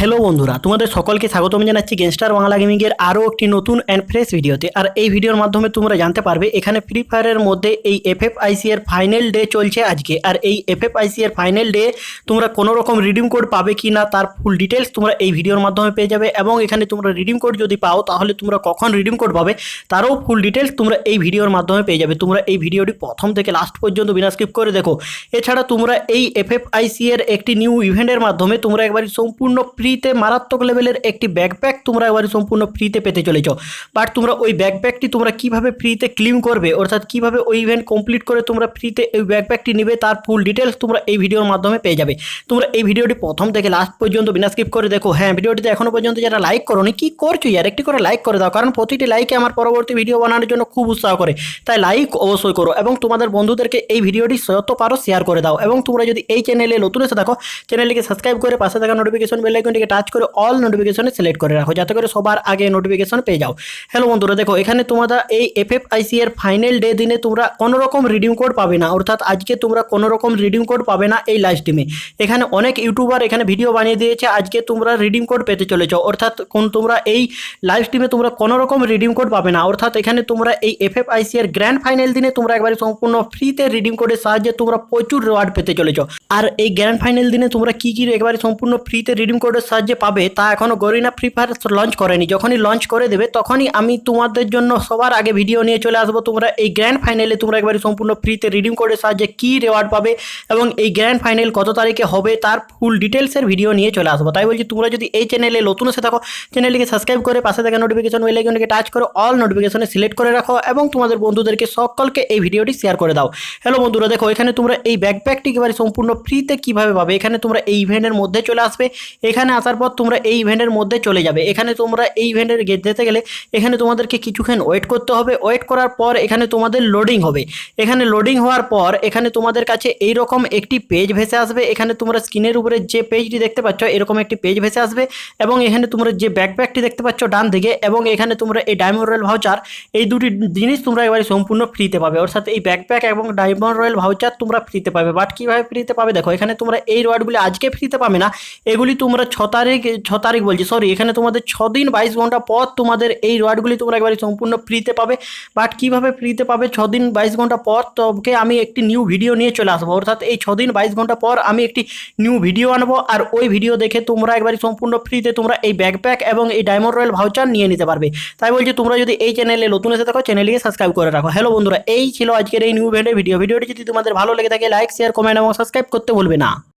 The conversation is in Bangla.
হ্যালো বন্ধুরা, তোমাদের সকলকে স্বাগতম জানাচ্ছি গেংস্টার বাংলা গেমিংয়ের আরও একটি নতুন অ্যান্ড ফ্রেশ ভিডিওতে আর এই ভিডিওর মাধ্যমে তোমরা জানতে পারবে, এখানে ফ্রি ফায়ারের মধ্যে এই এফ এফ আইসি এর ফাইনাল ডে চলছে আজকে। আর এই এফ এফ এর ফাইনাল ডে তোমরা কোনো রকম রিডিম কোড পাবে কি না, তার ফুল ডিটেলস তোমরা এই ভিডিওর মাধ্যমে পেয়ে যাবে। এবং এখানে তোমরা রিডিম কোড যদি পাও, তাহলে তোমরা কখন রিডিম কোড পাবে, তারও ফুল ডিটেলস তোমরা এই ভিডিওর মাধ্যমে পেয়ে যাবে। তোমরা এই ভিডিওটি প্রথম থেকে লাস্ট পর্যন্ত বিনা স্কিপ করে দেখো। এছাড়া তোমরা এই এফ এফ এর একটি নিউ ইভেন্টের মাধ্যমে তোমরা একবারে সম্পূর্ণ ফ্রিতে মারাত্মক লেভেলের একটি ব্যাকপ্যাক তোমরা এবারে সম্পূর্ণ ফ্রিতে পেতে চলেছ। বাট তোমরা ওই ব্যাকপ্যাকটি তোমরা কীভাবে ফ্রিতে ক্লিম করবে, অর্থাৎ কীভাবে ওই ইভেন্ট কমপ্লিট করে তোমরা ফ্রিতে এই ব্যাকপ্যাকটি নিবে, তার ফুল ডিটেলস তোমরা এই ভিডিওর মাধ্যমে পেয়ে যাবে। তোমরা এই ভিডিওটি প্রথম থেকে লাস্ট পর্যন্ত বিনা স্কিপ করে দেখো। হ্যাঁ ভিডিওটিতে এখনও পর্যন্ত যারা লাইক করোনি, কি করছ ইয়ার? একটি করে লাইক করে দাও, কারণ প্রতিটি লাইকে আমার পরবর্তী ভিডিও বানানোর জন্য খুব উৎসাহ করে। তাই লাইক অবশ্যই করো এবং তোমাদের বন্ধুদেরকে এই ভিডিওটি যত পারো শেয়ার করে দাও। এবং তোমরা যদি এই চ্যানেলে নতুন এসে থাকো চ্যানেলটিকে সাবস্ক্রাইব করে পাশে থাকা নোটিফিকেশন বেল আইকনটিকে টাচ করে অল নোটিফিকেশনে সিলেক্ট করে রাখো। যাতে করে সবার আগে নোটিফিকেশন পেয়ে যাও। হ্যালো বন্ধুরা, দেখো, এখানে তোমরা এই এফ এফ আইসি এর ফাইনাল ডে দিনে তোমরা কোনো রকম রিডিম কোড পাবে না। অর্থাৎ আজকে তোমরা কোনো রকম রিডিম কোড পাবে না এই লাস্ট টিমে এখানে অনেক ইউটিউবার এখানে ভিডিও বানিয়ে দিয়েছে, আজকে তোমরা রিডিম কোড পেতে চলেছ। অর্থাৎ কোন তোমরা এই লাইভ স্ট্রিমে তোমরা কোনো রকম রিডিম কোড পাবে না। অর্থাৎ এখানে তোমরা এই এফ এফ আইসি এর গ্র্যান্ড ফাইনাল দিনে তোমরা একবারে সম্পূর্ণ ফ্রিতে রিডিম কোডের সাহায্যে তোমরা প্রচুর রিওয়ার্ড পেতে চলেছ। আর এই গ্র্যান্ড ফাইনাল দিনে তোমরা কি কি একবারে সম্পূর্ণ ফ্রিতে রিডিম কোডের সাহায্যে পাবে, তা এখনও গরিনা ফ্রি ফায়ার লঞ্চ করেনি। যখনই লঞ্চ করে দেবে, তখনই আমি তোমাদের জন্য সবার আগে ভিডিও নিয়ে চলে আসব। তোমরা এই গ্র্যান্ড ফাইনালে তোমরা একবারে সম্পূর্ণ ফ্রিতে রিডিম কোডের সাহায্যে কী রেওয়ার্ড পাবে এবং এই গ্র্যান্ড ফাইনাল কত তারিখে হবে, তার ফুল ডিটেলসের ভিডিও নিয়ে চলে আসব। তাই বলছি, তোমরা যদি এই চ্যানেলে নতুন এসে থাকো চ্যানেলটিকে সাবস্ক্রাইব করে পাশে থাকা নোটিফিকেশন বেল আইকনটিকে টাচ করে অল নোটিফিকেশনে সিলেক্ট করে রাখো এবং তোমাদের বন্ধুদেরকে সকলকে এই ভিডিওটি শেয়ার করে দাও। হ্যালো বন্ধুরা, দেখো এখানে তোমরা এই ব্যাকপ্যাকটি একেবারে সম্পূর্ণ ফ্রিতে কীভাবে পাবে? এখানে তোমরা এই ইভেন্টের মধ্যে চলে আসবে। এখানে আসার পর তোমরা এই ইভেন্টের মধ্যে চলে যাবে। এখানে তোমরা এই ইভেন্টের যেতে গেলে এখানে তোমাদেরকে কিছুক্ষণ ওয়েট করতে হবে। ওয়েট করার পর এখানে তোমাদের লোডিং হবে। এখানে লোডিং হওয়ার পর এখানে তোমাদের কাছে এই রকম একটি পেজ ভেসে আসবে। এখানে তোমরা স্ক্রিনের উপরে যে পেজটি দেখতে পাচ্ছ, এরকম একটি পেজ ভেসে আসবে এবং এখানে তোমরা যে ব্যাকপ্যাকটি দেখতে পাচ্ছ ডান দিকে এবং এখানে তোমরা এই ডায়মন্ড রয়্যাল ভাউচার এই দুটি জিনিস তোমরা এবারে সম্পূর্ণ ফ্রিতে পাবে। অর্থাৎ এই ব্যাকপ্যাক এবং ডায়মন্ড রয়্যাল ভাউচার তোমরা ফ্রিতে পাবে। বাট কীভাবে ফ্রিতে পাবে? দেখো, এখানে তোমরা এই রোয়ার্ডগুলি আজকে ফ্রিতে পাবে না। এগুলি তোমরা ছ তারিখ, ছ তারিখ বলছি সরি এখানে তোমাদের ছ দিন বাইশ ঘণ্টা পর তোমাদের এই রোয়ার্ডগুলি তোমরা একবারে সম্পূর্ণ ফ্রিতে পাবে। বাট কীভাবে ফ্রিতে পাবে ছ দিন বাইশ ঘণ্টা পর? তবে আমি একটি নিউ ভিডিও নিয়ে চলে আসব। অর্থাৎ এই ছ দিন বাইশ ঘণ্টা পর আমি একটি নিউ ভিডিও আনব আর ওই ভিডিও দেখে তোমরা একবারে সম্পূর্ণ ফ্রিতে তোমরা এই ব্যাকপ্যাক এবং এই ডায়মন্ড রয়্যাল ভাউচার নিয়ে নিতে পারবে। তাই বলছি, তোমরা যদি এই চ্যানেলে নতুন এসে থাকো চ্যানেলটিকে সাবস্ক্রাইব করে রাখো। হ্যালো বন্ধুরা, এই ছিল আজকের এই নিউ ভিডিও ভিডিওটি যদি তোমাদের ভালো লেগে থাকে লাইক শেয়ার কমেন্ট এবং সাবস্ক্রাইব করতে ভুলবে না।